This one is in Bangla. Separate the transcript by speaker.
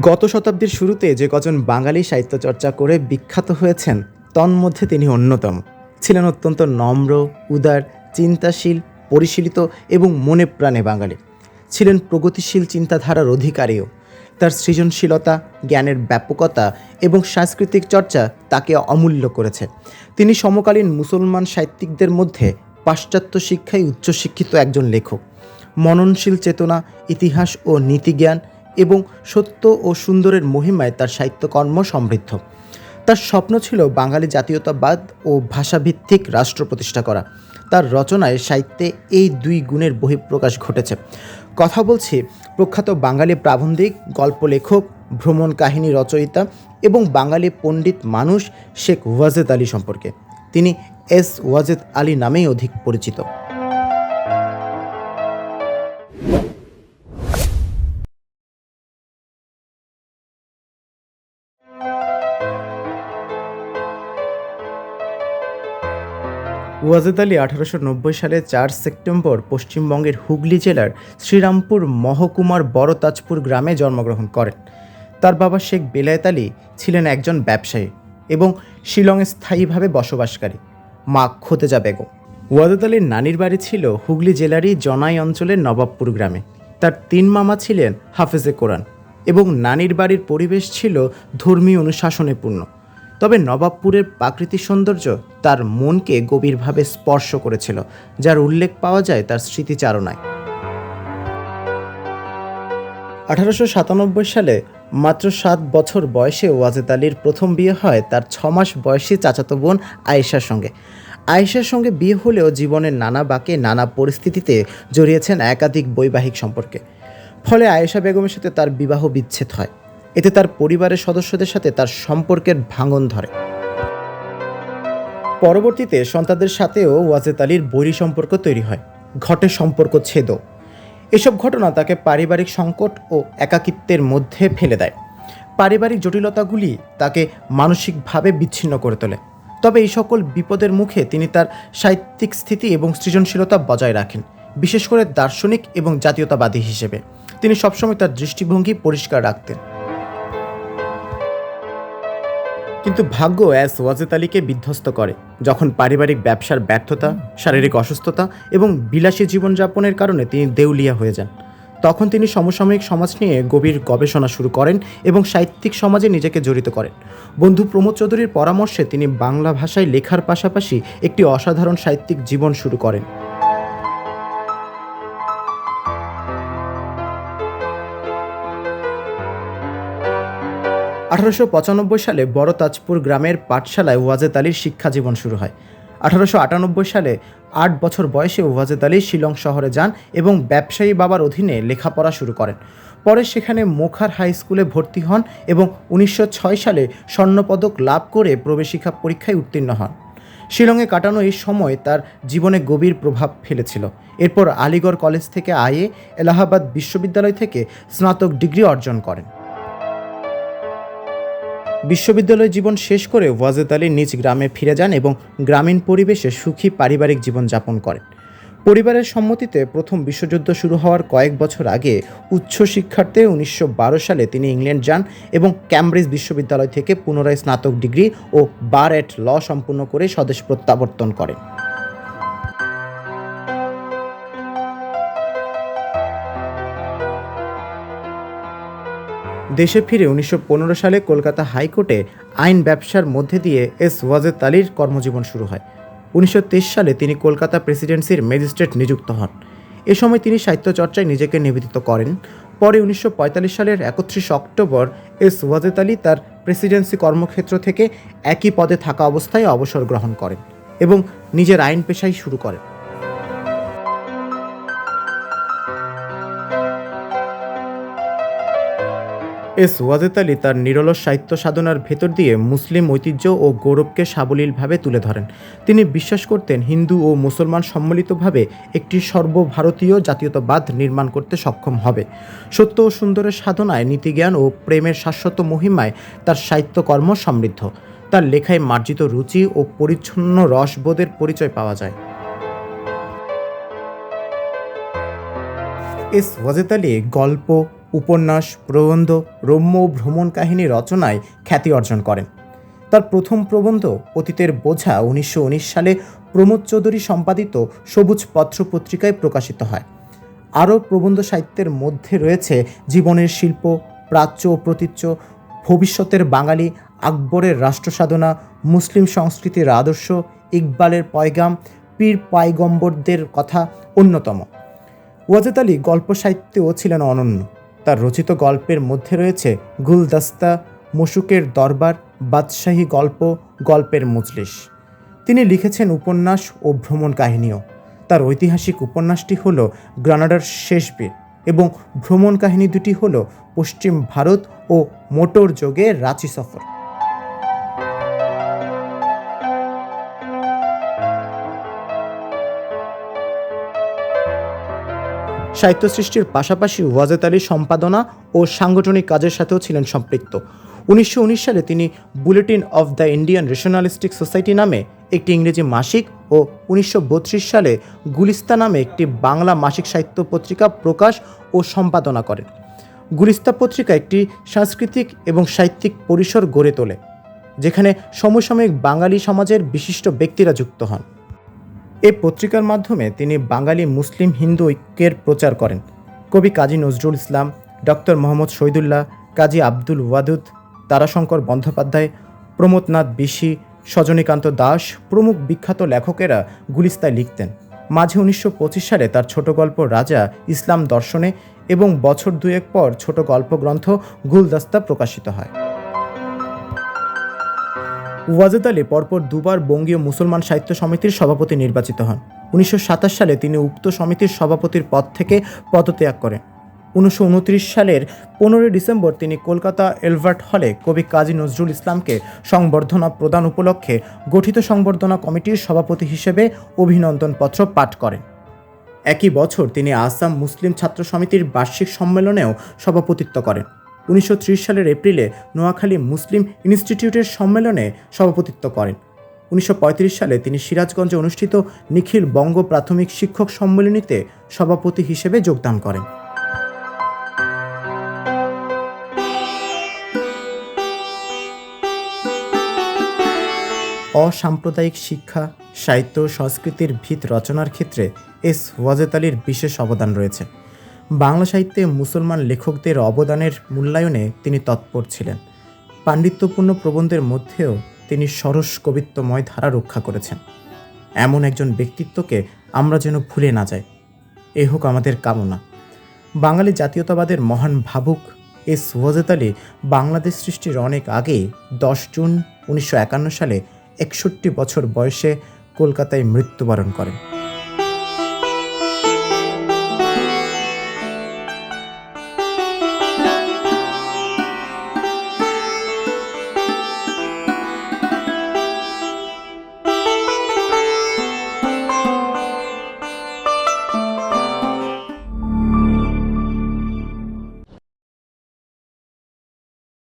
Speaker 1: গত শতাব্দীর শুরুতে যে কজন বাঙালি সাহিত্য চর্চা করে বিখ্যাত হয়েছেন, তন্মধ্যে তিনি অন্যতম। ছিলেন অত্যন্ত নম্র, উদার, চিন্তাশীল, পরিশীলিত এবং মনে প্রাণে বাঙালি। ছিলেন প্রগতিশীল চিন্তাধারার অধিকারীও। তার সৃজনশীলতা, জ্ঞানের ব্যাপকতা এবং সাংস্কৃতিক চর্চা তাকে অমূল্য করেছে। তিনি সমকালীন মুসলমান সাহিত্যিকদের মধ্যে পাশ্চাত্য শিক্ষায় উচ্চশিক্ষিত একজন লেখক। মননশীল চেতনা, ইতিহাস ও নীতিজ্ঞান এবং সত্য ও সুন্দরের মহিমায় তার সাহিত্যকর্ম সমৃদ্ধ। তার স্বপ্ন ছিল বাঙালি জাতীয়তাবাদ ও ভাষাভিত্তিক রাষ্ট্র প্রতিষ্ঠা করা। তার রচনায় সাহিত্যে এই দুই গুণের বহিঃপ্রকাশ ঘটেছে। কথা বলছি প্রখ্যাত বাঙালি প্রাবন্ধিক গল্প লেখক ভ্রমণ কাহিনী রচয়িতা এবং বাঙালি পণ্ডিত মানুষ শেখ ওয়াজেদ আলী সম্পর্কে। তিনি এস ওয়াজেদ আলী নামেই অধিক পরিচিত। ওয়াজেদ আলী আঠারোশো নব্বই সালে চার সেপ্টেম্বর পশ্চিমবঙ্গের হুগলি জেলার শ্রীরামপুর মহকুমার বড় তাজপুর গ্রামে জন্মগ্রহণ করেন। তার বাবা শেখ বেলায়েত আলী ছিলেন একজন ব্যবসায়ী এবং শিলংয়ে স্থায়ীভাবে বসবাসকারী। মা খোতেজা বেগম। ওয়াজেদ আলীর নানির বাড়ি ছিল হুগলি জেলারই জনাই অঞ্চলের নবাবপুর গ্রামে। তার তিন মামা ছিলেন হাফেজে কোরআন এবং নানির বাড়ির পরিবেশ ছিল ধর্মীয় অনুশাসনে পূর্ণ। তবে নবাবপুরের প্রাকৃতিক সৌন্দর্য তার মনকে গভীরভাবে স্পর্শ করেছিল, যার উল্লেখ পাওয়া যায় তার স্মৃতিচারণায়। আঠারোশো সাতানব্বই সালে মাত্র সাত বছর বয়সে ওয়াজেদ আলীর প্রথম বিয়ে হয় তার ছ মাস বয়সী চাচাতো বোন আয়েশার সঙ্গে। আয়েশার সঙ্গে বিয়ে হলেও জীবনের নানা বাঁকে নানা পরিস্থিতিতে জড়িয়েছেন একাধিক বৈবাহিক সম্পর্কে। ফলে আয়েশা বেগমের সাথে তার বিবাহ বিচ্ছেদ হয়। এতে তার পরিবারের সদস্যদের সাথে তার সম্পর্কের ভাঙন ধরে। পরবর্তীতে সন্তানদের সাথেও ওয়াজেদ আলীর বৈরী সম্পর্ক তৈরি হয়, ঘটে সম্পর্ক ছেদও। এসব ঘটনা তাকে পারিবারিক সংকট ও একাকিত্বের মধ্যে ফেলে দেয়। পারিবারিক জটিলতাগুলি তাকে মানসিকভাবে বিচ্ছিন্ন করে তোলে। তবে এই সকল বিপদের মুখে তিনি তার সাহিত্যিক স্থিতি এবং সৃজনশীলতা বজায় রাখেন, বিশেষ করে দার্শনিক এবং জাতীয়তাবাদী হিসেবে। তিনি সবসময় তার দৃষ্টিভঙ্গি পরিষ্কার রাখতেন। কিন্তু ভাগ্য অ্যাস ওয়াজেদ আলীকে বিধ্বস্ত করে, যখন পারিবারিক ব্যবসার ব্যর্থতা, শারীরিক অসুস্থতা এবং বিলাসী জীবনযাপনের কারণে তিনি দেউলিয়া হয়ে যান। তখন তিনি সমসাময়িক সমাজ নিয়ে গভীর গবেষণা শুরু করেন এবং সাহিত্যিক সমাজে নিজেকে জড়িত করেন। বন্ধু প্রমোদ চৌধুরীর পরামর্শে তিনি বাংলা ভাষায় লেখার পাশাপাশি একটি অসাধারণ সাহিত্যিক জীবন শুরু করেন। আঠারোশো পঁচানব্বই সালে বড় তাজপুর গ্রামের পাঠশালায় ওয়াজেদ আলীর শিক্ষা জীবন শুরু হয়। আঠারোশো আটানব্বই সালে আট বছর বয়সে ওয়াজেদ আলী শিলং শহরে যান এবং ব্যবসায়ী বাবার অধীনে লেখাপড়া শুরু করেন। পরে সেখানে মোখার হাই স্কুলে ভর্তি হন এবং উনিশশো ছয় সালে স্বর্ণপদক লাভ করে প্রবেশিকা পরীক্ষায় উত্তীর্ণ হন। শিলংয়ে কাটানো এই সময় তার জীবনে গভীর প্রভাব ফেলেছিল। এরপর আলিগড় কলেজ থেকে আয়ে এলাহাবাদ বিশ্ববিদ্যালয় থেকে স্নাতক ডিগ্রি অর্জন করেন। বিশ্ববিদ্যালয় জীবন শেষ করে ওয়াজেদ আলী নিজ গ্রামে ফিরে যান এবং গ্রামীণ পরিবেশে সুখী পারিবারিক জীবন যাপন করেন। পরিবারের সম্মতিতে প্রথম বিশ্বযুদ্ধ শুরু হওয়ার কয়েক বছর আগে উচ্চ শিক্ষার্থে উনিশশো বারো সালে তিনি ইংল্যান্ড যান এবং ক্যামব্রিজ বিশ্ববিদ্যালয় থেকে পুনরায় স্নাতক ডিগ্রি ও বার এট ল সম্পূর্ণ করে স্বদেশ প্রত্যাবর্তন করেন। দেশে ফিরে উনিশশো পনেরো সালে কলকাতা হাইকোর্টে আইন ব্যবসার মধ্যে দিয়ে এস ওয়াজেদ আলীর কর্মজীবন শুরু হয়। উনিশশো তেইশ সালে তিনি কলকাতা প্রেসিডেন্সির ম্যাজিস্ট্রেট নিযুক্ত হন। এ সময় তিনি সাহিত্যচর্চায় নিজেকে নিবেদিত করেন। পরে উনিশশো পঁয়তাল্লিশ সালের একত্রিশ অক্টোবর এস ওয়াজেদ আলী তার প্রেসিডেন্সি কর্মক্ষেত্র থেকে একই পদে থাকা অবস্থায় অবসর গ্রহণ করেন এবং নিজের আইন পেশাই শুরু করেন। এস ওয়াজেদ আলী তার নিরলস সাহিত্য সাধনার ভেতর দিয়ে মুসলিম ঐতিহ্য ও গৌরবকে সাবলীলভাবে তুলে ধরেন। তিনি বিশ্বাস করতেন হিন্দু ও মুসলমান সম্মিলিতভাবে একটি সর্বভারতীয় জাতীয়তাবাদ নির্মাণ করতে সক্ষম হবে। সত্য ও সুন্দরের সাধনায় নীতিজ্ঞান ও প্রেমের শাশ্বত মহিমায় তার সাহিত্যকর্ম সমৃদ্ধ। তার লেখায় মার্জিত রুচি ও পরিচ্ছন্ন রসবোধের পরিচয় পাওয়া যায়। এস ওয়াজেদ আলী গল্প উপন্যাস, প্রবন্ধ, রম্য ভ্রমণ কাহিনী রচনায় খ্যাতি অর্জন করেন। তার প্রথম প্রবন্ধ অতীতের বোঝা উনিশশো উনিশ সালে প্রমোদ চৌধুরী সম্পাদিত সবুজ পত্র পত্রিকায় প্রকাশিত হয়। আরও প্রবন্ধ সাহিত্যের মধ্যে রয়েছে জীবনের শিল্প, প্রাচ্য ও প্রতীচ্য, ভবিষ্যতের বাঙালি, আকবরের রাষ্ট্রসাধনা, মুসলিম সংস্কৃতির আদর্শ, ইকবালের পয়গাম, পীর পায়গম্বরদের কথা অন্যতম। ওয়াজেদ আলী গল্প সাহিত্যেও ছিলেন অনন্য। তার রচিত গল্পের মধ্যে রয়েছে গুলদাস্তা, মশুকের দরবার, বাদশাহী গল্প, গল্পের মজলিস। তিনি লিখেছেন উপন্যাস ও ভ্রমণ কাহিনীও। তার ঐতিহাসিক উপন্যাসটি হল গ্রানাডার শেষ বীর এবং ভ্রমণ কাহিনী দুটি হল পশ্চিম ভারত ও মোটর যোগে রাঁচি সফর। সাহিত্য সৃষ্টির পাশাপাশি ওয়াজেদ আলী সম্পাদনা ও সাংগঠনিক কাজের সাথেও ছিলেন সম্পৃক্ত। উনিশশো উনিশ সালে তিনি bulletin of the Indian rationalistic society নামে একটি ইংরেজি মাসিক ও উনিশশো বত্রিশ সালে গুলিস্তা নামে একটি বাংলা মাসিক সাহিত্য পত্রিকা প্রকাশ ও সম্পাদনা করেন। গুলিস্তা পত্রিকা একটি সাংস্কৃতিক এবং সাহিত্যিক পরিসর গড়ে তোলে, যেখানে সমসাময়িক বাঙালি সমাজের বিশিষ্ট ব্যক্তিরা যুক্ত হন। এই পত্রিকার মাধ্যমে তিনি বাঙালি মুসলিম হিন্দু ঐক্যের প্রচার করেন। কবি কাজী নজরুল ইসলাম, ডক্টর মোহাম্মদ শহীদুল্লাহ, কাজী আব্দুল ওয়াদুদ, তারাশঙ্কর বন্দ্যোপাধ্যায়, প্রমোদনাথ বিশি, সজনীকান্ত দাস, প্রমুখ বিখ্যাত লেখকেরা গুলিস্তায় লিখতেন। মাঝে উনিশশো পঁচিশ সালে তার ছোট গল্প রাজা ইসলাম দর্শনে এবং বছর দুয়েক পর ছোট গল্প গ্রন্থ গুলদাস্তা প্রকাশিত হয়। ওয়াজেদ আলী পরপর দুবার বঙ্গীয় মুসলমান সাহিত্য সমিতির সভাপতি নির্বাচিত হন। উনিশশো সাতাশ সালে তিনি উক্ত সমিতির সভাপতির পদ থেকে পদত্যাগ করেন। উনিশশো উনত্রিশ সালের পনেরোই ডিসেম্বর তিনি কলকাতা এলভার্ট হলে কবি কাজী নজরুল ইসলামকে সংবর্ধনা প্রদান উপলক্ষে গঠিত সংবর্ধনা কমিটির সভাপতি হিসেবে অভিনন্দনপত্র পাঠ করেন। একই বছর তিনি আসাম মুসলিম ছাত্র সমিতির বার্ষিক সম্মেলনেও সভাপতিত্ব করেন। উনিশশো ত্রিশ সালের এপ্রিলে নোয়াখালী মুসলিম ইনস্টিটিউটের সম্মেলনে সভাপতিত্ব করেন। উনিশশো পঁয়ত্রিশ সালে তিনি সিরাজগঞ্জে অনুষ্ঠিত নিখিল বঙ্গ প্রাথমিক শিক্ষক সম্মেলনীতে সভাপতি হিসেবে যোগদান করেন। অসাম্প্রদায়িক শিক্ষা, সাহিত্য সংস্কৃতির ভিত রচনার ক্ষেত্রে এস ওয়াজেদ আলীর বিশেষ অবদান রয়েছে। বাংলা সাহিত্যে মুসলমান লেখকদের অবদানের মূল্যায়নে তিনি তৎপর ছিলেন। পাণ্ডিত্যপূর্ণ প্রবন্ধের মধ্যেও তিনি সরস কবিত্বময় ধারা রক্ষা করেছেন। এমন একজন ব্যক্তিত্বকে আমরা যেন ভুলে না যাই। এ হোক আমাদের কামনা। বাঙালি জাতীয়তাবাদের মহান ভাবুক এস ওয়াজেদ আলী বাংলাদেশ সৃষ্টির অনেক আগে দশ জুন উনিশশো একান্ন সালে একষট্টি বছর বয়সে কলকাতায় মৃত্যুবরণ করেন।